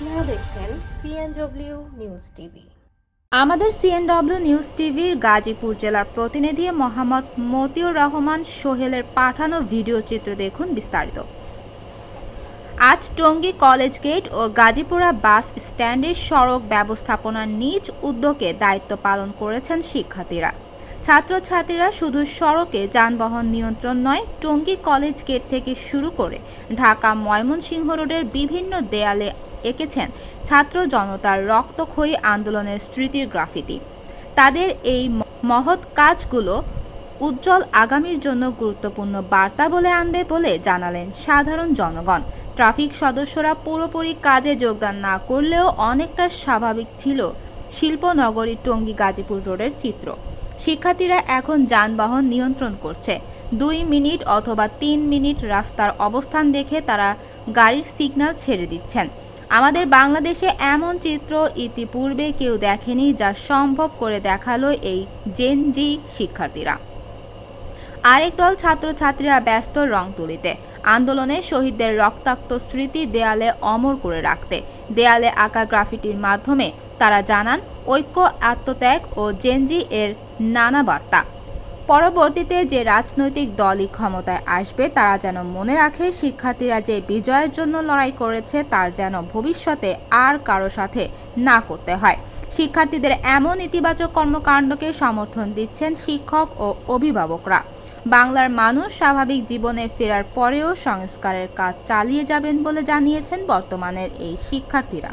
আপনারা দেখছেন CNW news TV আমাদের সিএনডব্লিউ নিউজ টিভির গাজীপুর জেলার প্রতিনিধি মোহাম্মদ মতিউর রহমান সোহেলের পাঠানো ভিডিও চিত্র দেখুন বিস্তারিত। আজ টঙ্গী কলেজ গেট ও গাজীপুরা বাস স্ট্যান্ডের সড়ক ব্যবস্থাপনার নিজ উদ্যোগে দায়িত্ব পালন করেছেন শিক্ষার্থীরা। ছাত্রছাত্রীরা শুধু সড়কে যানবাহন নিয়ন্ত্রণ নয়, টঙ্গী কলেজ গেট থেকে শুরু করে ঢাকা ময়মনসিংহ রোডের বিভিন্ন দেয়ালে এঁকেছেন ছাত্র জনতার রক্তক্ষয়ী আন্দোলনের স্মৃতির গ্রাফিতি। তাদের এই মহৎ কাজগুলো উজ্জ্বল আগামীর জন্য গুরুত্বপূর্ণ বার্তা বলে আনবে বলে জানালেন সাধারণ জনগণ। ট্রাফিক সদস্যরা পুরোপুরি কাজে যোগদান না করলেও অনেকটা স্বাভাবিক ছিল শিল্পনগরী টঙ্গী গাজীপুর রোডের চিত্র। শিক্ষার্থীরা এখন যানবাহন নিয়ন্ত্রণ করছে। দুই মিনিট অথবা তিন মিনিট রাস্তার অবস্থান দেখে তারা গাড়ির সিগন্যাল ছেড়ে দিচ্ছেন। আমাদের বাংলাদেশে এমন চিত্র ইতিপূর্বে কেউ দেখেনি যা সম্ভব করে দেখাল এই জেন জি শিক্ষার্থীরা। আরেক দল ছাত্রছাত্রীরা ব্যস্ত রং তুলিতে আন্দোলনে শহীদদের রক্তাক্ত স্মৃতি দেয়ালে অমর করে রাখতে। দেয়ালে আঁকা গ্রাফিটির মাধ্যমে তারা জানান, ঐক্য, আত্মত্যাগ ও জেনজি এর নানা বার্তা। পরবর্তীতে যে রাজনৈতিক দলই ক্ষমতায় আসবে, তারা যেন মনে রাখে শিক্ষার্থীরা যে বিজয়ের জন্য লড়াই করেছে, তার যেন ভবিষ্যতে আর কারও সাথে না করতে হয়। শিক্ষার্থীদের এমন ইতিবাচক কর্মকাণ্ডকে সমর্থন দিচ্ছেন শিক্ষক ও অভিভাবকরা। বাংলার মানুষ স্বাভাবিক জীবনে ফেরার পরেও সংস্কারের কাজ চালিয়ে যাবেন বলে জানিয়েছেন বর্তমানের এই শিক্ষার্থীরা।